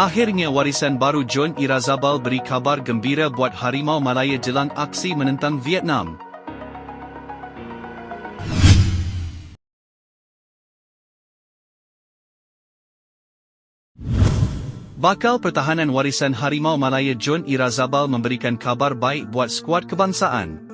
Akhirnya warisan baru John Irazabal beri kabar gembira buat Harimau Malaya jelang aksi menentang Vietnam. Bakal Pertahanan Warisan Harimau Malaya John Irazabal memberikan kabar baik buat skuad kebangsaan.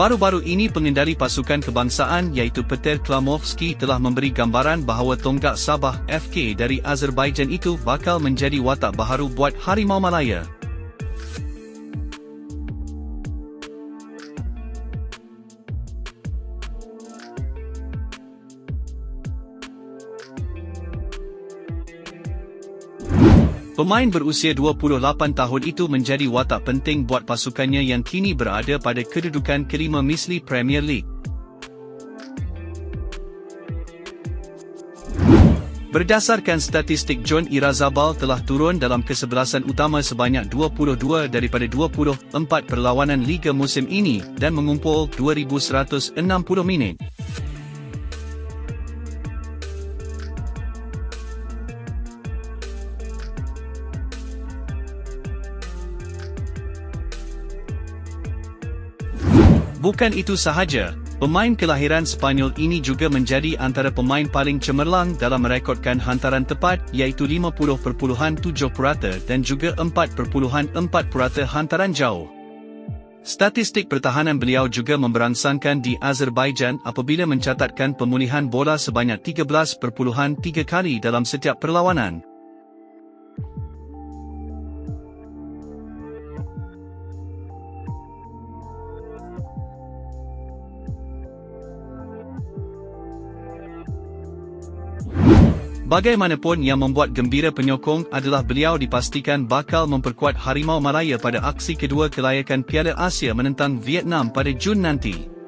Baru-baru ini pengendali pasukan kebangsaan iaitu Peter Klamovski telah memberi gambaran bahawa tonggak Sabah FK dari Azerbaijan itu bakal menjadi watak baharu buat Harimau Malaya. Pemain berusia 28 tahun itu menjadi watak penting buat pasukannya yang kini berada pada kedudukan kelima misli Premier League. Berdasarkan statistik John Irazabal telah turun dalam kesebelasan utama sebanyak 22 daripada 24 perlawanan Liga musim ini dan mengumpul 2,160 minit. Bukan itu sahaja, pemain kelahiran Spanyol ini juga menjadi antara pemain paling cemerlang dalam merekodkan hantaran tepat iaitu 50.7 purata dan juga 4.4 purata hantaran jauh. Statistik pertahanan beliau juga memberangsangkan di Azerbaijan apabila mencatatkan pemulihan bola sebanyak 13.3 kali dalam setiap perlawanan. Bagaimanapun yang membuat gembira penyokong adalah beliau dipastikan bakal memperkuat Harimau Malaya pada aksi kedua kelayakan Piala Asia menentang Vietnam pada Jun nanti.